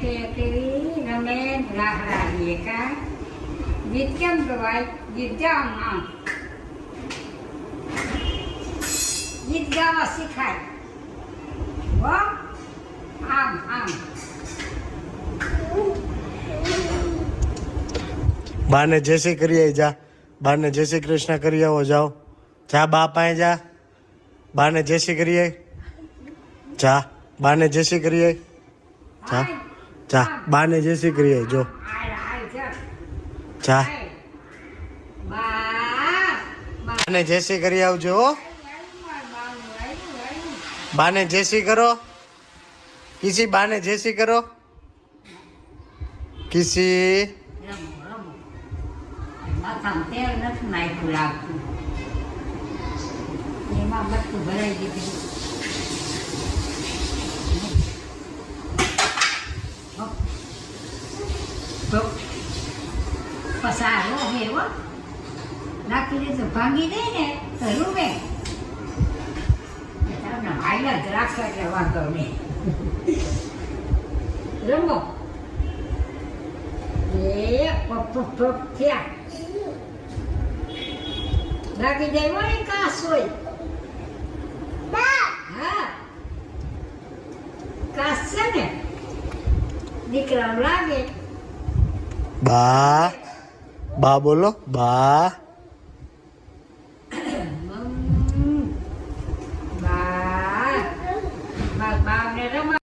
કે કેવી રમે રાહડાવીએ કા ગીત કેમ ગવાય ગીત ગામ આમ ગીત ગાવા શીખાય હો આમ આમ બાને જય શ્રી કરીએ જા બાને જય શ્રી કૃષ્ણ કરી આવો જાઓ જા બા પાસે જા બાને જય શ્રી કરીએ જા બાને જય શ્રી કરીએ જા જા બાને જય શ્રી કરીએ જો. જા. બાને જય શ્રી કરી આવજો બાને જય શ્રી કરો. કિસી બાને જય શ્રી કરો. કિસી. એમાં બધું ભરાઈ દીધું પસારો હેવો નાખી દે તો ભાંગી દે ને, તો રૂમે તમને હાઈલા જ રાખો રમો એ પપ પપ લાગી જાય વળી કાસ હોય. કાસ છે ને દીકરા લાગે. બા. બા બોલો. બા. બા બા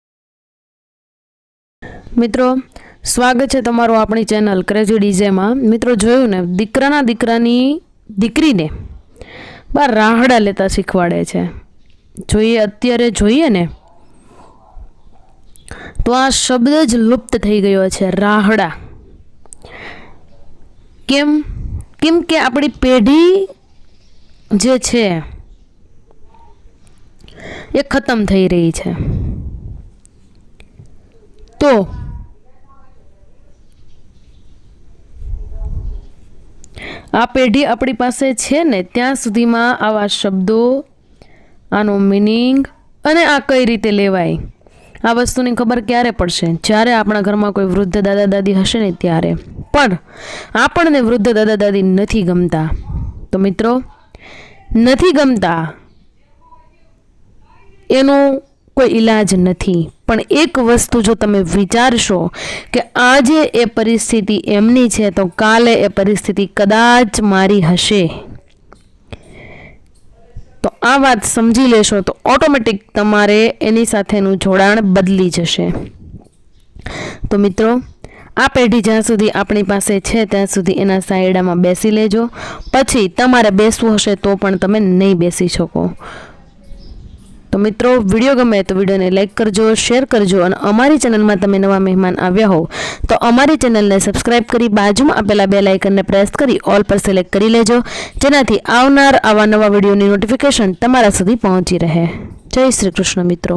મિત્રો, સ્વાગત છે તમારું આપણી ચેનલ ક્રેઝી ડીજેમાં મિત્રો, જોયું ને, દીકરાના દીકરાની દીકરીને બાર રાહડા લેતા શીખવાડે છે. જોઈએ, અત્યારે જોઈએ ને, તો આ શબ્દ જ લુપ્ત થઈ ગયો છે, રાહડા. કેમ? કેમ કે આપણી પેઢી જે છે, એ ખતમ થઈ રહી છે. તો આ પેઢી આપણી પાસે છે ને, ત્યાં સુધીમાં આવા શબ્દો, આનો મિનિંગ અને આ કઈ રીતે લેવાય, આ વસ્તુની ખબર ક્યારે પડશે? જ્યારે આપણા ઘરમાં કોઈ વૃદ્ધ દાદા દાદી હશે ને, ત્યારે. પણ આપણને વૃદ્ધ દાદા દાદી નથી ગમતા. તો મિત્રો, નથી ગમતા એનો કોઈ ઈલાજ નથી. પણ એક વસ્તુ જો તમે વિચારશો કે આજે એ પરિસ્થિતિ એમની છે, તો કાલે એ પરિસ્થિતિ કદાચ મારી હશે. તો આ વાત સમજી લેશો, તો ઓટોમેટિક તમારે એની સાથેનું જોડાણ બદલી જશે. તો મિત્રો આ પેઢી જ્યાં સુધી આપણી પાસે છે, ત્યાં સુધી એના સાયડામાં બેસી લેજો. પછી તમારે બેસવું હશે તો પણ તમે નહીં બેસી શકો. તો મિત્રો, વીડિયો ગમે તો વિડીયોને લાઇક કરજો, શેર કરજો અને અમારી ચેનલમાં તમે નવા મહેમાન આવ્યા હો તો અમારી ચેનલને સબસ્ક્રાઇબ કરી બાજુમાં આપેલા બે લાઇકનને પ્રેસ કરી ઓલ પર સિલેક્ટ કરી લેજો, જેનાથી આવનાર આવા નવા વિડીયોની નોટિફિકેશન તમારા સુધી પહોંચી રહે. જય શ્રી કૃષ્ણ મિત્રો.